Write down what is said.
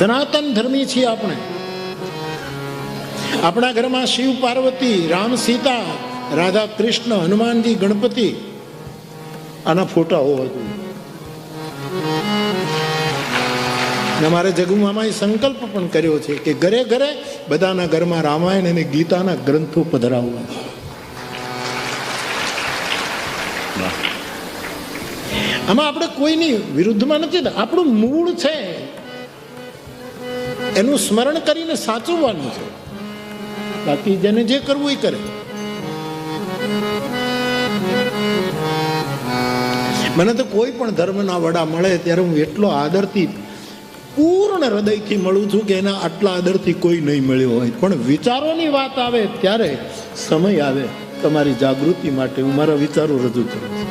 સનાતન ધર્મી છીએ આપણે. આપણા ઘરમાં શિવ પાર્વતી, રામ સીતા, રાધા કૃષ્ણ, હનુમાનજી, ગણપતિ આના ફોટા હોવા જોઈએ. મારે જગુમામાએ સંકલ્પ પણ કર્યો છે કે ઘરે ઘરે બધાના ઘરમાં રામાયણ અને ગીતાના ગ્રંથો પધરાવવા. આમાં આપણે કોઈની વિરુદ્ધમાં નથી, આપણું મૂળ છે. એનું સ્મરણ કરીને સાચવવાનું છે. બાકી જેને જે કરવું એ કરે. મને તો કોઈ પણ ધર્મના વડા મળે ત્યારે હું એટલો આદરથી, પૂર્ણ હૃદયથી મળું છું કે એના આટલા આદરથી કોઈ નહીં મળ્યો હોય. પણ વિચારોની વાત આવે ત્યારે સમય આવે. તમારી જાગૃતિ માટે હું મારા વિચારો રજૂ કરું છું.